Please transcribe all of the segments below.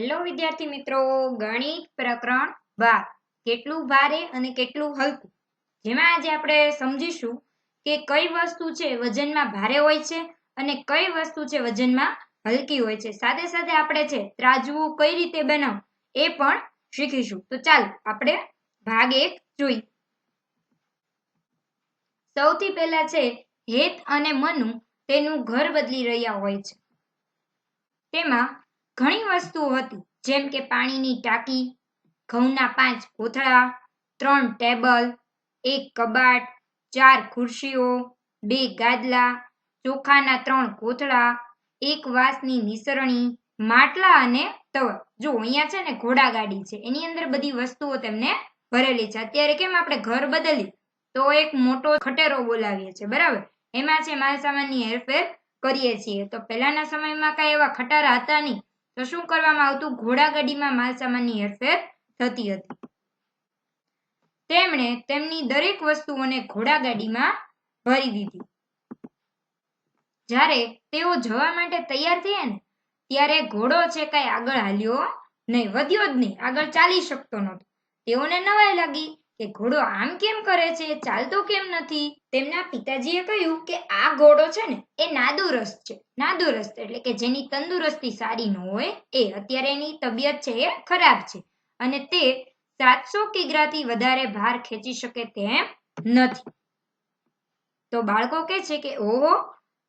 Hello વિદ્યાર્થી મિત્રો, ગણિત પ્રકરણ બાર. કેટલું ભારે અને કેટલું હલકું. જેમાં આજે આપણે સમજીશું કે કઈ વસ્તુ છે વજનમાં ભારે હોય છે અને કઈ વસ્તુ છે વજનમાં હલકી હોય છે. સાથે સાથે આપણે છે ત્રાજવું કઈ રીતે બનાવ એ પણ શીખીશું. તો ચાલો આપણે ભાગ એક જોઈ સૌથી પહેલા છે હેત અને મનુ તેનું ઘર બદલી રહ્યા હોય છે. તેમાં ઘણી વસ્તુઓ હતી, જેમ કે પાણીની ટાંકી, ઘઉંના પાંચ કોથળા, ત્રણ ટેબલ, એક કબાટ, ચાર ખુરશીઓ, બે ગાદલા, ચોખાના ત્રણ કોથળા, એક વાંસની નિસરણી, માટલા અને તવા. જો અહીંયા છે ને ઘોડાગાડી છે, એની અંદર બધી વસ્તુઓ તેમને ભરેલી છે. અત્યારે કેમ આપણે ઘર બદલી તો એક મોટો ખટેરો બોલાવીએ છીએ, બરાબર? એમાં છે માલ સામાનની હેરફેર કરીએ છીએ. તો પહેલાના સમયમાં કાંઈ એવા ખટારા હતા નહીં. તો શું કરવામાં આવતું? ઘોડાગાડીમાં માલસામાનની હેરફેર થતી હતી. તેમણે તેમની દરેક વસ્તુઓને ઘોડાગાડીમાં ભરી દીધી. જ્યારે તેઓ જવા માટે તૈયાર થયા ને, ત્યારે ઘોડો છે કઈ આગળ હાલ્યો નહીં, વધ્યો જ નહીં, આગળ ચાલી શકતો નહોતો. તેઓને નવાઈ લાગી કે ઘોડો આમ કેમ કરે છે? ચાલતો કેમ નથી? તેમના પિતાજીએ કહ્યું કે આ ઘોડો છે ને, એ નાદુરસ્ત છે. નાદુરસ્ત એટલે કે જેની તંદુરસ્તી સારી ન હોય, એ અત્યારે એની તબિયત છે એ ખરાબ છે. અને તે સાતસો કિગ્રાથી વધારે ભાર ખેંચી શકે તેમ નથી. તો બાળકો કે છે કે, ઓહો,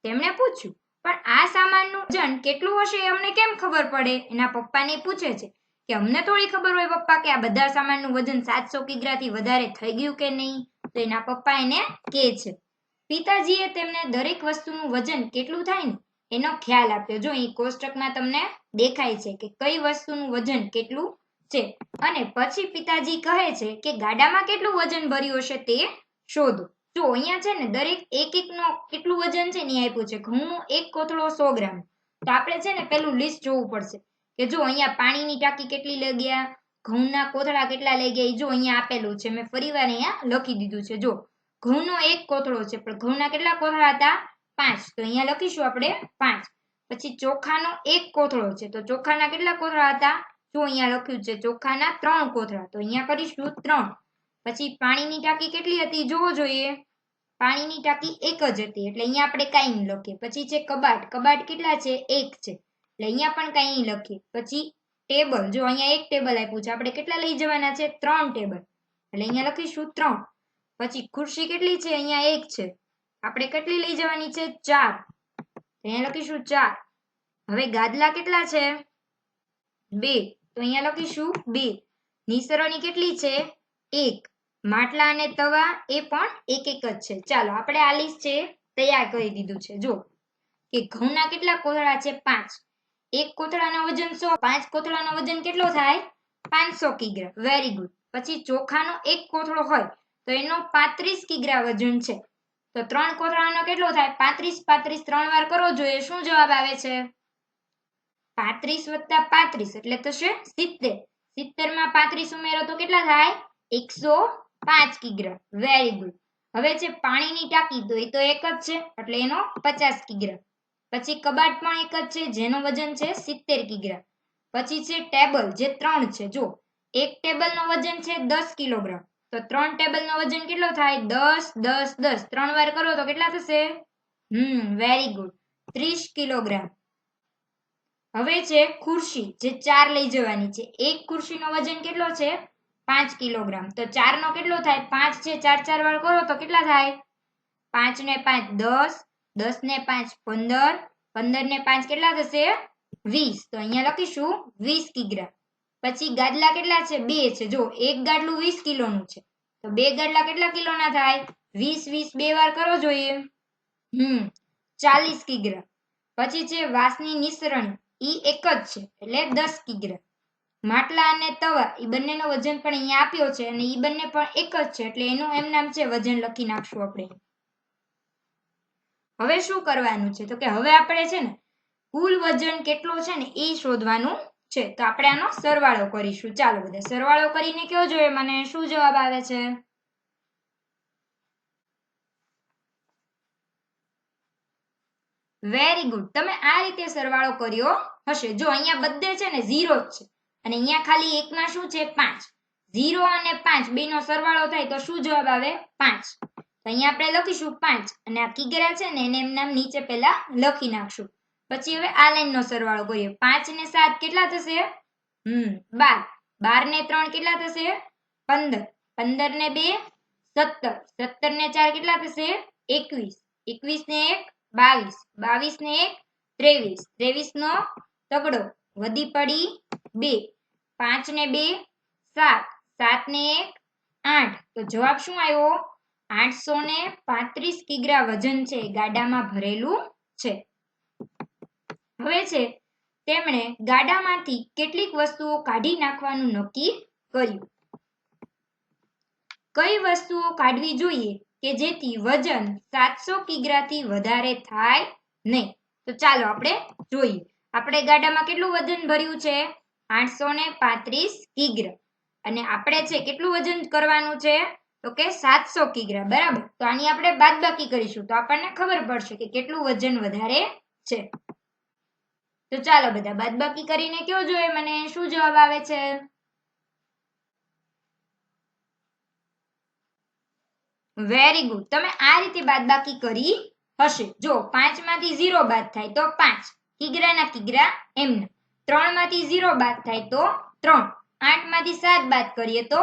તેમણે પૂછ્યું, પણ આ સામાનનું વજન કેટલું હશે એ અમને કેમ ખબર પડે? એના પપ્પાને પૂછે છે. કે અમને થોડી ખબર હોય પપ્પા કે આ બધા સામાનનું વજન સાતસો કિગ્રાથી વધારે થઈ ગયું કે નહીં? તો એના પપ્પા એને કે છે, પિતાજીએ તેમને દરેક વસ્તુનું વજન કેટલું થાય ને? એનો ખ્યાલ આપ્યો. જો અહીં કોષ્ટકમાં તમને દેખાય છે કે કઈ વસ્તુનું વજન કેટલું છે અને પછી પિતાજી કહે છે કે ગાડામાં કેટલું વજન ભર્યું હશે તે શોધો. જો અહીંયા છે ને દરેક એક એક નો કેટલું વજન છે ને આપ્યું છે. ઘઉંનો એક કોથળો સો ગ્રામ. તો આપણે છે ને પેલું લિસ્ટ જોવું પડશે. કે જો અહીંયા પાણીની ટાંકી કેટલી લઈ ગયા, ઘઉંના કોથળા કેટલા લઈ ગયા, એ જો અહીંયા આપેલું છે. મેં ફરીવાર અહીંયા લખી દીધું છે. જો, ઘઉંનો એક કોથળો છે, પણ ઘઉંના કેટલા કોથળા હતા? પાંચ. તો અહીંયા લખીશું આપણે પાંચ. પછી ચોખાનો એક કોથળો છે. તો ચોખાના કેટલા કોથળા હતા? જો અહીંયા લખ્યું છે, ચોખાના ત્રણ કોથળા. તો અહીંયા કરીશું ત્રણ. પછી પાણીની ટાંકી કેટલી હતી? જોવો જોઈએ. પાણીની ટાંકી એક જ હતી. એટલે અહીંયા આપણે કાંઈ નહીં લખીએ. પછી છે કબાટ. કબાટ કેટલા છે? એક છે. એટલે અહીંયા પણ કાંઈ લખીએ. પછી ટેબલ, જો અહીંયા એક ટેબલ આપ્યું છે, આપણે કેટલા લઈ જવાના છે? ત્રણ ટેબલ. એટલે અહીંયા લખીશું ત્રણ. પછી ખુરશી કેટલી છે? અહીંયા એક છે. આપણે કેટલી લઈ જવાની છે? ચાર. અહીંયા લખીશું ચાર. હવે ગાદલા કેટલા છે? બે. તો અહીંયા લખીશું બે. નિસરોની કેટલી છે? એક. માટલા અને તવા એ પણ એક એક જ છે. ચાલો, આપણે આ લિસ્ટ છે, તૈયાર કરી દીધું છે. જો કે ઘઉંના કેટલા કોથળા છે? પાંચ. એક કોથળાનો વજન સો, પાંચ કોથળાનો વજન કેટલો થાય? પાંચસો કિગ્રા. વેરી ગુડ પછી ચોખાનો એક કોથળો હોય, તો એનો પાંત્રીસ કિગ્રા વજન છે. તો ત્રણ કોથળાનો કેટલો થાય? પાંત્રીસ પાંત્રીસ ત્રણ વાર કરો, જોઈએ શું જવાબ આવે છે? પાંત્રીસ વત્તા પાંત્રીસ, એટલે થશે સિત્તેર. સિત્તેરમાં પાંત્રીસ ઉમેરો તો કેટલા થાય? એકસો પાંચ કિગ્રા. વેરી ગુડ હવે છે પાણીની ટાંકી, તો એ તો એક જ છે, એટલે એનો પચાસ કિગ્રા. પછી કબાટ પણ એક જ છે, જેનું વજન છે સિત્તેર કિગ્રા. પછી છે ટેબલ, જે ત્રણ છે. જો એક ટેબલ નો વજન છે દસ કિલોગ્રામ. તો ત્રણ ટેબલ નો વજન કેટલો થાય? દસ દસ દસ. ત્રણ વાર કરો તો કેટલા થશે? હમ વેરી ગુડ ત્રીસ કિલોગ્રામ. હવે છે ખુરશી, જે ચાર લઈ જવાની છે. એક ખુરશીનો વજન કેટલો છે? પાંચ કિલોગ્રામ. તો ચાર નો કેટલો થાય? પાંચ છે, ચાર ચાર વાર કરો તો કેટલા થાય? પાંચ ને પાંચ, દસ. દસ ને પાંચ, પંદર. પંદર ને પાંચ કેટલા થશે? વીસ. તો અહીંયા લખીશું વીસ કિગ્રા. પછી ગાદલા કેટલા છે? બે છે. જો, એક ગાડલું વીસ કિલોનું છે. તો બે ગાડલા કેટલા કિલોના થાય? વીસ વીસ બે વાર કરો જોઈએ. હમ, ચાલીસ કિગ્રા. પછી છે વાસની મિશ્રણ ઈ એક જ છે, એટલે દસ કિગ્રા. માટલા અને તવા એ બંનેનો વજન પણ અહીંયા આપ્યો છે અને એ બંને પણ એક જ છે, એટલે એનું એમ નામ છે વજન લખી નાખશું આપણે. હવે શું કરવાનું છે? તો કે હવે આપણે છે ને, કુલ વજન કેટલો છે ને એ શોધવાનું છે. તો આપણે આનો સરવાળો કરીશું. ચાલો બધા, સરવાળો કરીને કયો જોઈએ? મને શું જવાબ આવે છે? વેરી ગુડ તમે આ રીતે સરવાળો કર્યો હશે. જો અહીંયા બધે છે ને ઝીરો જ છે. અને અહીંયા ખાલી એકમાં શું છે? પાંચ. ઝીરો અને પાંચ. બે નો સરવાળો થાય તો શું જવાબ આવે? પાંચ. અહીંયા આપણે લખીશું પાંચ. અને આ કિગરા છે ને એને એમ નામ નીચે પહેલા લખી નાખશું. પછી હવે આ લાઈન નો સરવાળો કરીએ. પાંચ ને સાત કેટલા થશે? હમ, બાર. બાર ને ત્રણ કેટલા થશે? પંદર. પંદર ને બે, સત્તર. સત્તર ને ચાર કેટલા થશે? એકવીસ. એકવીસ ને એક, બાવીસ. બાવીસ ને એક, ત્રેવીસ. ત્રેવીસ નો તગડો. વધી પડી બે. પાંચ ને બે, સાત. સાત ને એક, આઠ. તો જવાબ શું આવ્યો? આઠસો ને પાંત્રીસ કિગ્રા વજન છે ગાડામાં ભરેલું છે. હવે છે, તેમણે ગાડામાંથી કેટલીક વસ્તુઓ કાઢી નાખવાનું નક્કી કર્યું. કઈ વસ્તુઓ કાઢવી જોઈએ કે જેથી વજન સાતસો કિગ્રાથી વધારે થાય નહીં? તો ચાલો આપણે જોઈએ. આપણે ગાડામાં કેટલું વજન ભર્યું છે? આઠસો ને પાંત્રીસ કિગ્રા. અને આપણે છે, કેટલું વજન કરવાનું છે? તો કે સાતસો કિગ્રા, બરાબર. તો આની આપણે બાદબાકી કરીશું. તો આપણને ખબર પડશે કે કેટલું વજન વધારે છે. તો ચાલો બધા, બાદબાકી કરીને કયો જોઈએ મને? શું જવાબ આવે છે? વેરી ગુડ તમે આ રીતે બાદબાકી કરી હશે. જો પાંચમાંથી ઝીરો બાદ થાય તો પાંચ. કિગ્રાના કિગ્રા એમના. ત્રણમાંથી ઝીરો બાદ થાય તો ત્રણ. આઠમાંથી સાત બાદ કરીએ તો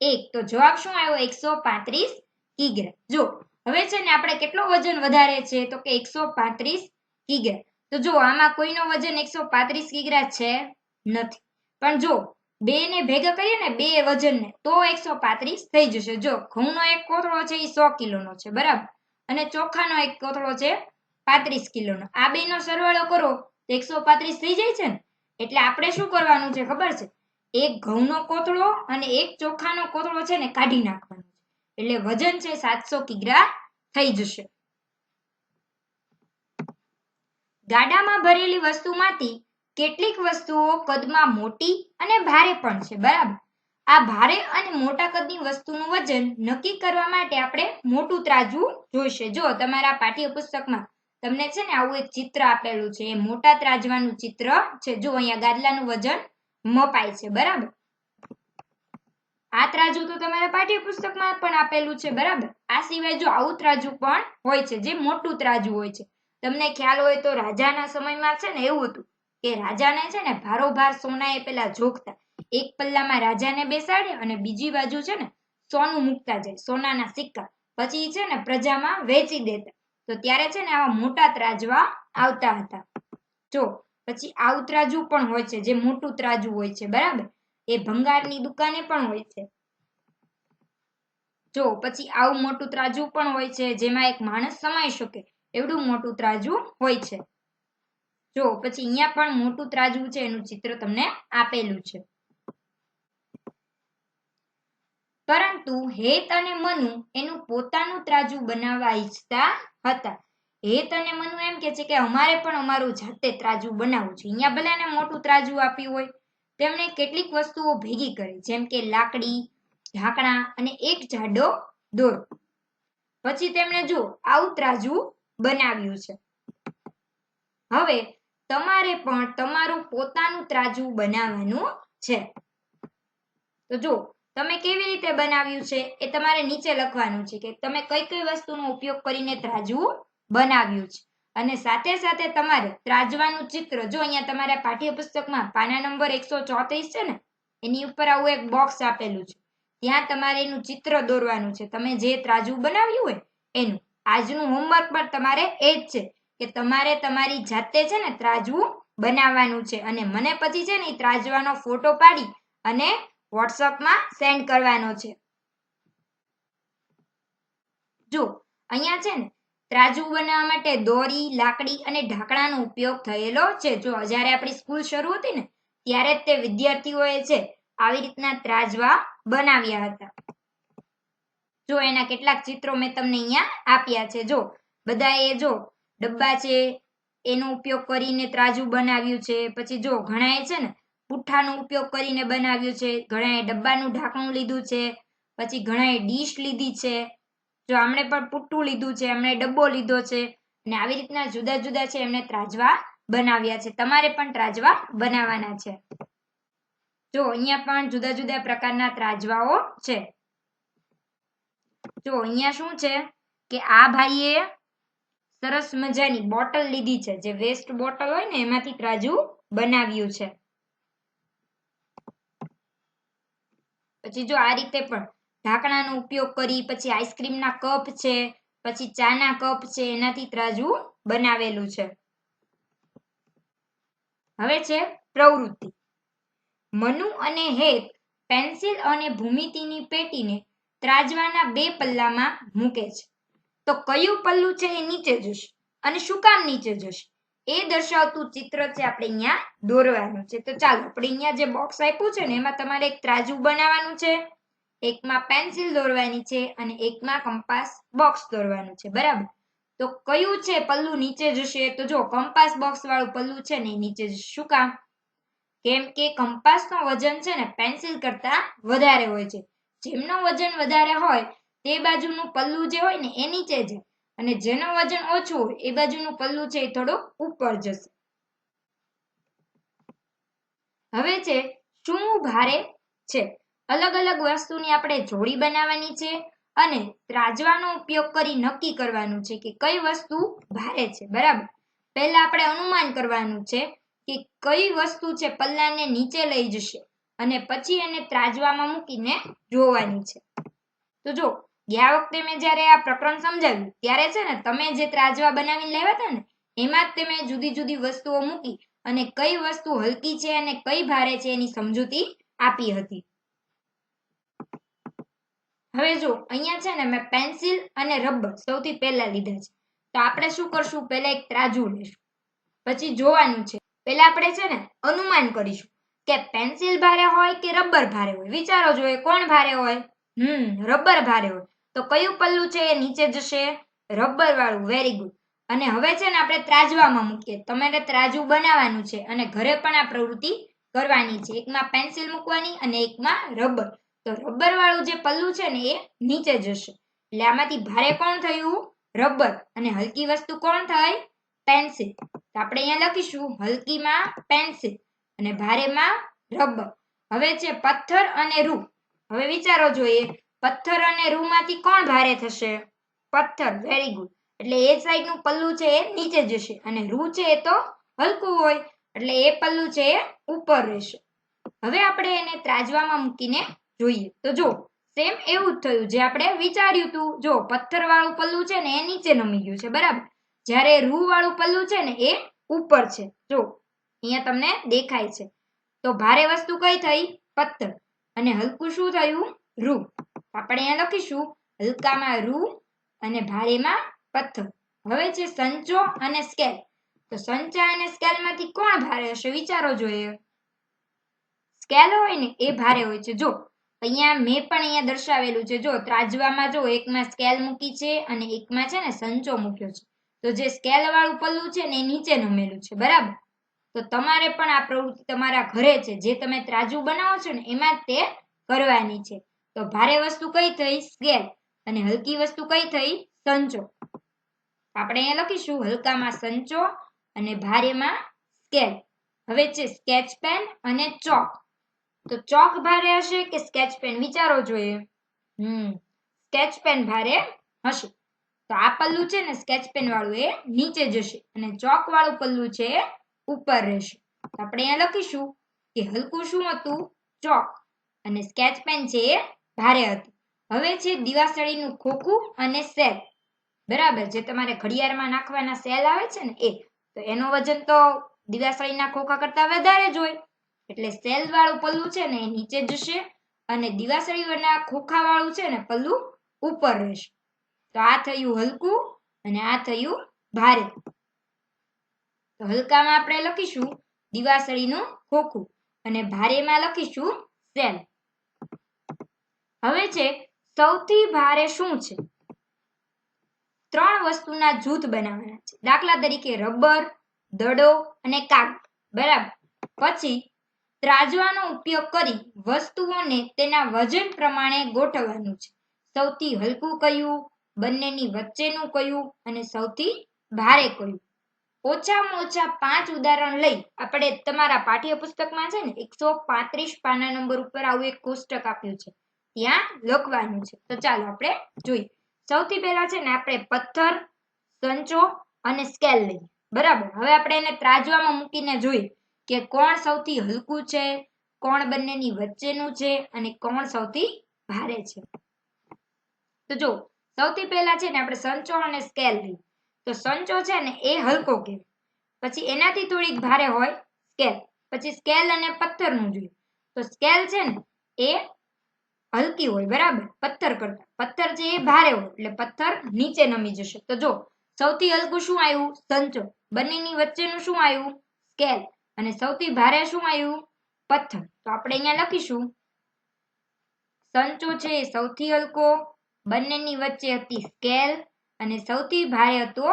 એક. તો જવાબ શું આવ્યો? એકસો પાંત્રીસ કિગ્રા. જો હવે છે ને આપણે કેટલો વજન વધારે છે? તો કે એકસો પાંત્રીસ કિગ્રા. તો જો આમાં કોઈનો વજન એકસો પાંત્રીસ કિગ્રા છે નથી. પણ જો બે ને ભેગા કરીએ ને બે વજનને, તો એકસો પાંત્રીસ થઈ જશે. જો ઘઉંનો એક કોથળો છે એ સો કિલોનો છે, બરાબર? અને ચોખાનો એક કોથળો છે પાંત્રીસ કિલોનો. આ બે નો સરવાળો કરો, તો એકસો પાંત્રીસ થઈ જાય છે ને? એટલે આપણે શું કરવાનું છે ખબર છે? એક ઘઉંનો કોથળો અને એક ચોખાનો કોથળો છે ને કાઢી નાખવાનો એટલે વજન છે સાતસો કિગ્રા થઈ જશે. ગાડામાં ભરેલી વસ્તુમાંથી કેટલીક વસ્તુઓ કદમાં મોટી અને ભારે પણ છે, બરાબર? આ ભારે અને મોટા કદની વસ્તુનું વજન નક્કી કરવા માટે આપણે મોટું ત્રાજવું જોઈશે. જો તમારા પાઠ્યપુસ્તકમાં તમને છે ને આવું એક ચિત્ર આપેલું છે, એ મોટા ત્રાજવાનું ચિત્ર છે. જો અહીંયા ગાદલાનું વજન મપાય છે, બરાબર? આ ત્રાજુ તો તમારા પાઠ્યપુસ્તકમાં પણ આપેલું છે, બરાબર? આ સિવાય જો આવું ત્રાજુ પણ હોય છે, જે મોટું ત્રાજુ હોય છે. તમને ખ્યાલ હોય તો રાજાના સમયમાં છે ને એવું હતું કે રાજાને છે ને ભારોભાર સોના એ પેલા જોખતા એક પલ્લામાં રાજાને બેસાડે અને બીજી બાજુ છે ને સોનું મૂકતા જાય, સોનાના સિક્કા. પછી છે ને પ્રજામાં વેચી દેતા. તો ત્યારે છે ને આવા મોટા ત્રાજવા આવતા હતા. જો પછી આવું ત્રાજુ પણ હોય છે, જે મોટું ત્રાજુ હોય છે, બરાબર? એ ભંગારની દુકાને પણ હોય છે. જો, પછી આવું મોટું ત્રાજુ પણ હોય છે, જેમાં એક માણસ સમાઈ શકે, એવડું મોટું ત્રાજુ હોય છે. જો, પછી અહીંયા પણ મોટું ત્રાજુ છે, એનું ચિત્ર તમને આપેલું છે. પરંતુ હેત અને મનુ એનું પોતાનું ત્રાજુ બનાવવા ઈચ્છતા હતા. હેત અને મનુ એમ કે છે કે અમારે પણ અમારું જાતે ત્રાજુ બનાવવું છે અહીંયા ભલે મોટું ત્રાજુ આપ્યું હોય. તેમણે કેટલીક વસ્તુઓ ભેગી કરી, જેમ કે લાકડી, ઢાંકણા અને એક જાડો દોર. પછી તેમણે જો આવું ત્રાજુ બનાવ્યું છે. હવે તમારે પણ તમારું પોતાનું ત્રાજુ બનાવવાનું છે. તો જો તમે કેવી રીતે બનાવ્યું છે એ તમારે નીચે લખવાનું છે કે તમે કઈ કઈ વસ્તુનો ઉપયોગ કરીને ત્રાજુ બનાવ્યું છે. અને સાથે સાથે તમારે ત્રાજવાનું ચિત્ર, જો અહીંયા તમારા પાઠ્યપુસ્તકમાં પાના નંબર એકસો ચોત્રીસ છે ને, એની ઉપર આવું એક બોક્સ આપેલું છે. ત્યાં તમારે એનું ચિત્ર દોરવાનું છે. તમે જે ત્રાજવું બનાવ્યું હોય એનું. આજનું હોમવર્ક પણ તમારે એ જ છે કે તમારે તમારી જાતે છે ને ત્રાજવું બનાવવાનું છે. અને મને પછી છે ને એ ત્રાજવાનો ફોટો પાડી અને વોટ્સઅપમાં સેન્ડ કરવાનો છે. જો, અહીંયા છે ને ત્રાજુ બનાવવા માટે દોરી, લાકડી અને ઢાંકણાનો ઉપયોગ થયેલો છે. જો જ્યારે આપણી સ્કૂલ શરૂ હતી ને, ત્યારે તે વિદ્યાર્થીઓએ છે આવી રીતના ત્રાજવા બનાવ્યા હતા. જો એના કેટલાક ચિત્રો મેં તમને અહીંયા આપ્યા છે. જો બધા એ જો ડબ્બા છે, એનો ઉપયોગ કરીને ત્રાજુ બનાવ્યું છે. પછી જો ઘણાએ છે ને, પુઠ્ઠાનો ઉપયોગ કરીને બનાવ્યું છે. ઘણાએ ડબ્બાનું ઢાંકણું લીધું છે. પછી ઘણાએ ડીશ લીધી છે. જો આમણે પણ પુટ્ટું લીધું છે, એમણે ડબ્બો લીધો છે અને આવી રીતના જુદા જુદા છે, એમણે ત્રાજવા બનાવ્યા છે. તમારે પણ ત્રાજવા બનાવવાના છે. જો, અહીંયા પણ જુદા જુદા પ્રકારના ત્રાજવાઓ છે. જો, અહીંયા શું છે કે આ ભાઈએ સરસ મજાની બોટલ લીધી છે. જે વેસ્ટ બોટલ હોય ને, એમાંથી ત્રાજુ બનાવ્યું છે. પછી જો આ રીતે પણ ઢાંકણાનો ઉપયોગ કરી, પછી આઈસ્ક્રીમના કપ છે, પછી ચાના કપ છે, એનાથી ત્રાજુ બનાવેલું છે. હવે છે પ્રવૃત્તિ. મનુ અને હેત પેન્સિલ અને ભૂમિતિની પેટીને ત્રાજવાના બે પલ્લામાં મૂકે છે. તો કયું પલ્લું છે એ નીચે જશે અને શું કામ નીચે જશે? એ દર્શાવતું ચિત્ર છે આપણે અહીંયા દોરવાનું છે. તો ચાલો, આપણે અહીંયા જે બોક્સ આપ્યું છે ને, એમાં તમારે એક ત્રાજુ બનાવવાનું છે. એકમાં પેન્સિલ દોરવાની છે અને એકમાં કંપાસ બોક્સ દોરવાનું છે, બરાબર? તો કયું છે પલ્લું નીચે જશે? તો જો કંપાસ બોક્સ વાળું પલ્લું છે ને નીચે જશે. શું કામ? કેમ કે કંપાસનું વજન છે ને પેન્સિલ કરતા વધારે હોય છે. જેમનું વજન વધારે હોય તે બાજુનું પલ્લું જે હોય ને એ નીચે જાય અને જેનું વજન ઓછું હોય એ બાજુનું પલ્લું છે એ થોડું ઉપર જશે. હવે છે શું ભારે છે? અલગ અલગ વસ્તુની આપણે જોડી બનાવવાની છે અને ત્રાજવાનો ઉપયોગ કરી નક્કી કરવાનું છે કે કઈ વસ્તુ ભારે છે, બરાબર? પહેલા આપણે અનુમાન કરવાનું છે કે કઈ વસ્તુ છે પલ્લાને નીચે લઈ જશે અને પછી એને ત્રાજવામાં મૂકીને જોવાની છે. તો જો, ગયા વખતે મેં જ્યારે આ પ્રકરણ સમજાવ્યું, ત્યારે છે ને તમે જે ત્રાજવા બનાવીને લેવા હતા ને, એમાં જ તમે જુદી જુદી વસ્તુઓ મૂકી અને કઈ વસ્તુ હલકી છે અને કઈ ભારે છે એની સમજૂતી આપી હતી. હવે જો, અહીંયા છે ને મેં પેન્સિલ અને રબર સૌથી પહેલા લીધા છે. તો આપણે શું કરશું? પહેલા એક ત્રાજુ લેશું. પછી જોવાનું છે. પહેલા આપણે છે ને અનુમાન કરીશું કે પેન્સિલ ભારે હોય કે રબર ભારે હોય. વિચારો જોઈએ કોણ ભારે હોય? હમ, રબર ભારે હોય. તો કયું પલ્લું છે એ નીચે જશે? રબર વાળું. વેરી ગુડ અને હવે છે ને આપણે ત્રાજવામાં મૂકીએ. તમારે ત્રાજુ બનાવવાનું છે અને ઘરે પણ આ પ્રવૃત્તિ કરવાની છે. એકમાં પેન્સિલ મૂકવાની અને એકમાં રબર. તો રબર વાળું જે પલ્લું છે ને એ નીચે જશે. એટલે આમાંથી ભારે કોણ થયું? રબર અને હલકી વસ્તુ કોણ થઈ? પેન્સિલ તો આપણે અહીંયા લખીશું, હલકીમાં પેન્સિલ અને ભારેમાં રબર હવે છે પથ્થર અને રૂ. હવે વિચારો જોઈએ, પથ્થર અને રૂ માંથી કોણ ભારે થશે? પથ્થર. વેરી ગુડ એટલે એ સાઈડનું પલ્લું છે એ નીચે જશે અને રૂ છે એ તો હલકું હોય. એટલે એ પલ્લું છે એ ઉપર રહેશે. હવે આપણે એને ત્રાજવામાં મૂકીને જોઈએ. તો જો સેમ એવું જ થયું. જે આપણે વિચાર્યું હતું જો પથ્થર વાળું પલ્લું છે ને એ નીચે નમી ગયું છે, બરાબર? જ્યારે રૂ વાળું પલ્લું છે ને એ ઉપર છે. જો, અહીંયા તમને દેખાય છે. તો ભારે વસ્તુ કઈ થઈ? પથ્થર. અને હલકું શું થયું? રૂ. આપણે અહીંયા લખીશું, હલકામાં રૂ અને ભારેમાં પથ્થર. હવે છે સંચો અને સ્કેલ. તો સંચા અને સ્કેલમાંથી કોણ ભારે હશે? વિચારો જોઈએ સ્કેલ હોય ને એ ભારે હોય છે. જો અહીંયા મેં પણ અહીંયા દર્શાવેલું છે. જો, ત્રાજવામાં જો એકમાં સ્કેલ મૂકી છે અને એકમાં છે ને સંચો મૂક્યો છે. તો જે સ્કેલ વાળું પલ્લું છે ને એ નીચે નમેલું છે. બરાબર? તો તમારે પણ આ પ્રવૃત્તિ તમારા ઘરે છે. જે તમે ત્રાજુ બનાવો છો ને એમાં તે કરવાની છે. તો ભારે વસ્તુ કઈ થઈ? સ્કેલ અને હલકી વસ્તુ કઈ થઈ? સંચો. આપણે અહીંયા લખીશું, હલકામાં સંચો અને ભારેમાં સ્કેલ હવે છે સ્કેચ પેન અને ચોક તો ચોક ભારે હશે કે સ્કેચ પેન વિચારો જોઈએ? હમ સ્કેચ પેન ભારે હશે. તો આ પલ્લું છે ને સ્કેચ પેન વાળું એ નીચે જશે અને ચોક વાળું પલ્લું છે ઉપર રહેશે. આપણે અહીંયા લખીશું કે હલકું શું હતું? ચોક. અને સ્કેચ પેન છે એ ભારે હતી. હવે છે દિવાસળીનું ખોખું અને સેલ. બરાબર, જે તમારે ઘડિયાળમાં નાખવાના સેલ આવે છે ને એ, તો એનું વજન તો દિવાસળીના ખોખા કરતા વધારે જ હોય. એટલે સેલ વાળું પલ્લું છે ને એ નીચે જશે અને દિવાસળીના ખોખા વાળું છે ને પલ્લું ઉપર રહેશે. તો આ થયું હલકું અને આ થયું ભારે. તો હલકામાં આપણે લખીશું દિવાસળીનું ખોખું અને ભારેમાં લખીશું સેલ. હવે છે સૌથી ભારે શું છે? ત્રણ વસ્તુના જૂથ બનાવવાના છે. દાખલા તરીકે રબર, દડો અને કાગ. બરાબર. પછી ત્રાજવાનો ઉપયોગ કરી વસ્તુઓને તેના વજન પ્રમાણે ગોઠવવાનું છે. સૌથી હલકું કયું, બંનેની વચ્ચેનું કયું અને સૌથી ભારે કયું? ઓછામાં ઓછા પાંચ ઉદાહરણ લઈ આપણે તમારા પાઠ્યપુસ્તકમાં છે ને એકસો પાંત્રીસ પાના નંબર ઉપર આવું એક કોષ્ટક આપ્યું છે. ત્યાં લખવાનું છે. તો ચાલો આપણે જોઈએ. સૌથી પહેલા છે ને આપણે પથ્થર, સંચો અને સ્કેલ લઈએ. બરાબર. હવે આપણે એને ત્રાજવામાં મૂકીને જોઈએ. કે કોણ સૌથી હલકું છે, કોણ બંનેની વચ્ચેનું છે અને કોણ સૌથી ભારે છે. તો જો, સૌથી પહેલા છે ને આપણે સંચો અને સ્કેલ લઈએ. તો સંચો છે ને એ હલકો કહેવાય પછી એનાથી થોડીક ભારે હોય સ્કેલ. પછી સ્કેલ અને પથ્થરનું જોઈએ. તો સ્કેલ છે ને એ હલકી હોય, બરાબર? પથ્થર કરતા. પથ્થર છે એ ભારે હોય, એટલે પથ્થર નીચે નમી જશે. તો જો, સૌથી હલકું શું આવ્યું? સંચો. બંનેની વચ્ચેનું શું આવ્યું? સ્કેલ. અને સૌથી ભારે શું આવ્યું? પથ્થર. તો આપણે અહીંયા લખીશું. સંચો છે સૌથી હલકો, બંનેની વચ્ચે હતી સ્કેલ અને સૌથી ભારે હતો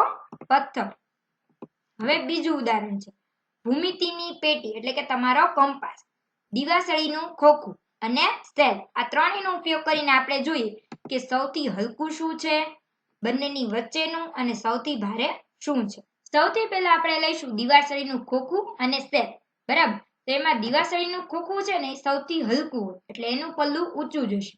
પથ્થર. હવે બીજું ઉદાહરણ છે. ભૂમિતિની પેટી, એટલે કે તમારો કંપાસ દિવાસળીનું ખોખું અને સેલ આ ત્રણેયનો ઉપયોગ કરીને આપણે જોઈએ કે સૌથી હલકું શું છે? બંનેની વચ્ચેનું અને સૌથી ભારે શું છે? સૌથી પહેલા આપણે લઈશું દિવાસળીનું ખોખું અને સેલ બરાબર? તો એમાં દિવાસળીનું ખોખું છે ને એ સૌથી હલકું હોય, એટલે એનું પલ્લું ઊંચું જશે.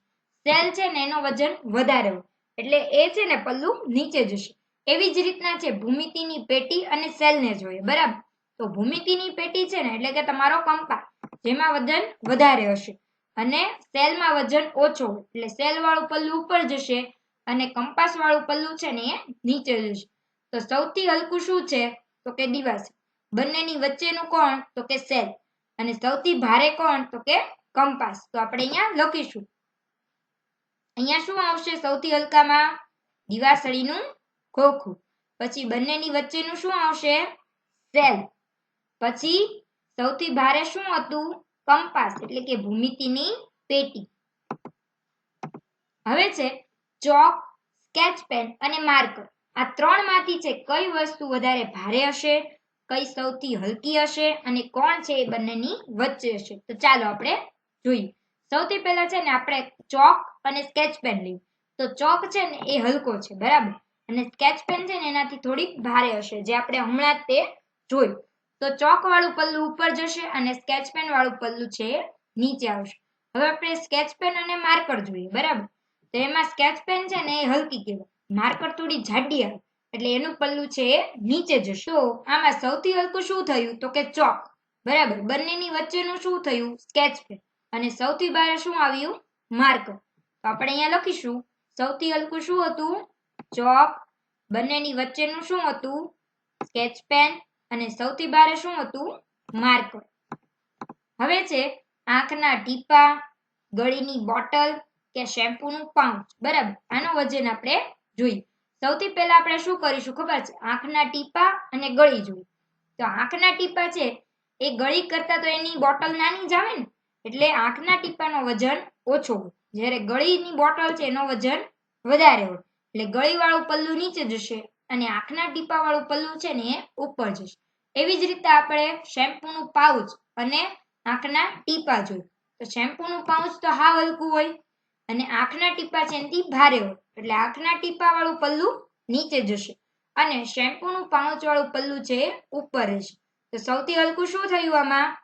સેલ છે ને એનો વજન વધારે હોય, એટલે એ છે ને પલ્લું નીચે જશે. એવી જ રીતના છે ભૂમિતિની પેટી અને સેલને જોઈએ, બરાબર? તો ભૂમિતિની પેટી છે ને એટલે કે તમારો કંપા જેમાં વજન વધારે હશે. અને સેલમાં વજન ઓછો એટલે સેલ વાળું પલ્લું ઉપર જશે અને કંપાસ વાળું પલ્લું છે ને એ નીચે જશે. તો સૌથી હલકું શું છે? તો કે દિવાસ. બંનેની વચ્ચેનું કોણ? તો કે સેલ. અને સૌથી ભારે કોણ? તો કે કંપાસ. તો આપણે અહીંયા લખીશું. અહીંયા શું આવશે સૌથી હલકામાં? દિવાસળીનું ખોખું. પછી બંનેની વચ્ચેનું શું આવશે? સેલ. પછી સૌથી ભારે શું હતું? કંપાસ. એટલે કે ભૂમિતિની પેટી. હવે છે ચોક, સ્કેચ પેન અને માર્કર. આ ત્રણમાંથી છે કઈ વસ્તુ વધારે ભારે હશે, કઈ સૌથી હલકી હશે અને કોણ છે એ બંનેની વચ્ચે હશે? તો ચાલો આપણે જોઈએ. સૌથી પહેલા છે ને આપણે ચોક અને સ્કેચ પેન લઈએ. તો ચોક છે ને એ હલકો છે, બરાબર? અને સ્કેચ પેન છે ને એનાથી થોડીક ભારે હશે, જે આપણે હમણાં તે જોયું. તો ચોક વાળું પલ્લું ઉપર જશે અને સ્કેચ પેન વાળું પલ્લું છે નીચે આવશે. હવે આપણે સ્કેચ પેન અને માર્કર જોઈએ, બરાબર? તો એમાં સ્કેચ પેન છે ને એ હલકી કહેવાય. માર્કર થોડી જાડી આવે. એટલે એનું પલ્લું છે નીચે જશે. તો આમાં સૌથી હલકું શું થયું? તો કે ચોક. બરાબર. બંનેની વચ્ચેનું શું થયું? સ્કેચ પેન અને સૌથી ભારે શું આવ્યું? માર્કર તો આપણે અહીંયા લખીશું. સૌથી હલકું શું હતું? ચોક. બંનેની વચ્ચેનું શું હતું? Sketch pen. અને સૌથી ભારે શું હતું? માર્કર હવે છે આંખના ટીપા, ગળીની બોટલ કે શેમ્પૂનું પાઉચ. બરાબર. આનો વજન આપણે જોઈએ. સૌથી પહેલા આપણે શું કરીશું ખબર છે? આંખના ટીપા અને ગળી જોઈએ તો આંખના ટીપા છે, એ ગળી કરતા તો એની બોટલ નાની જ આવે ને, એટલે આંખના ટીપાનો વજન ઓછો હોય. જ્યારે ગળીની બોટલ છે, એનો વજન વધારે હોય. એટલે ગળીવાળું પલ્લું નીચે જશે અને આંખના ટીપાવાળું પલ્લું છે ને એ ઉપર જશે. એવી જ રીતે આપણે શેમ્પૂનું પાઉચ અને આંખના ટીપા જોઈએ. તો શેમ્પૂનું પાઉચ તો હાવ હલકું હોય અને આંખના ટીપા છે એનાથી ભારે હોય. એટલે આંખના ટીપા વાળું પલ્લું નીચે જશે અને શેમ્પૂનું પાઉચ વાળું પલ્લું છે ઉપર રહેશે. તો સૌથી હલકું શું થયું આમાં?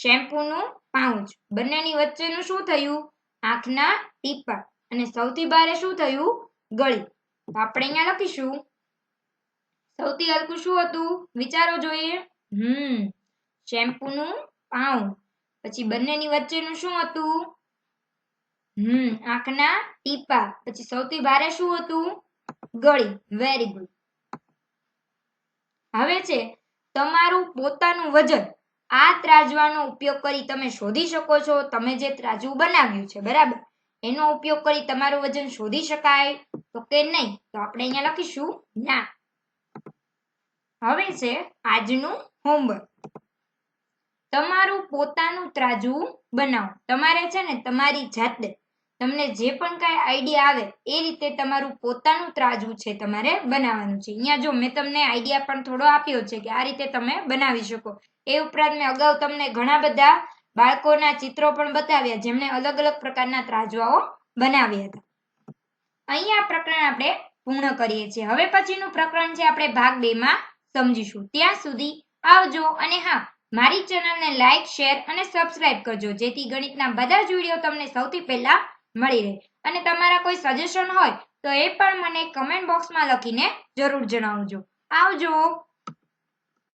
શેમ્પૂનું પાઉચ. બંનેની વચ્ચેનું શું થયું? આંખના ટીપા. અને સૌથી ભારે શું થયું? ગળી. તો આપણે અહીંયા લખીશું. સૌથી હલકું શું હતું? વિચારો જોઈએ. હમ. શેમ્પૂનું પાઉચ. પછી બંનેની વચ્ચેનું શું હતું? હમ, આંખના ટીપા. પછી સૌથી ભારે શું હતું? ગળી. વેરી ગુડ હવે છે, તમારું પોતાનું વજન. આ ત્રાજવાનો ઉપયોગ કરી તમે શોધી શકો છો. તમે જે ત્રાજવું બનાવ્યું છે, બરાબર? એનો ઉપયોગ કરી તમારું વજન શોધી શકાય તો કે નહીં, તો આપણે અહીંયા લખીશું ના. હવે છે, આજનું હોમવર્ક તમારું પોતાનું ત્રાજવું બનાવો. તમારે છે ને, તમારી જાતે તમને જે પણ કાંઈ આઈડિયા આવે, એ રીતે તમારું પોતાનું ત્રાજવું છે તમારે બનાવવાનું છે. અહીંયા જો મેં તમને આઈડિયા પણ થોડો આપ્યો છે કે આ રીતે તમે બનાવી શકો. એ ઉપરાંત મેં અગાઉ તમને ઘણા બધા બાળકોના ચિત્રો પણ બતાવ્યા, જેમણે અલગ અલગ પ્રકારના ત્રાજવાઓ બનાવ્યા હતા. અહીંયા પ્રકરણ આપણે પૂર્ણ કરીએ છીએ. હવે પછીનું પ્રકરણ છે આપણે ભાગ બે માં સમજીશું. ત્યાં સુધી આવજો અને હા, મારી ચેનલને લાઇક શેર અને સબસ્ક્રાઇબ કરજો, જેથી ગણિતના બધા જ વીડિયો તમને સૌથી પહેલા મળી રહે. અને તમારા કોઈ સજેશન હોય તો એ પણ મને કમેન્ટ બોક્સમાં લખીને જરૂર જણાવજો. આવજો.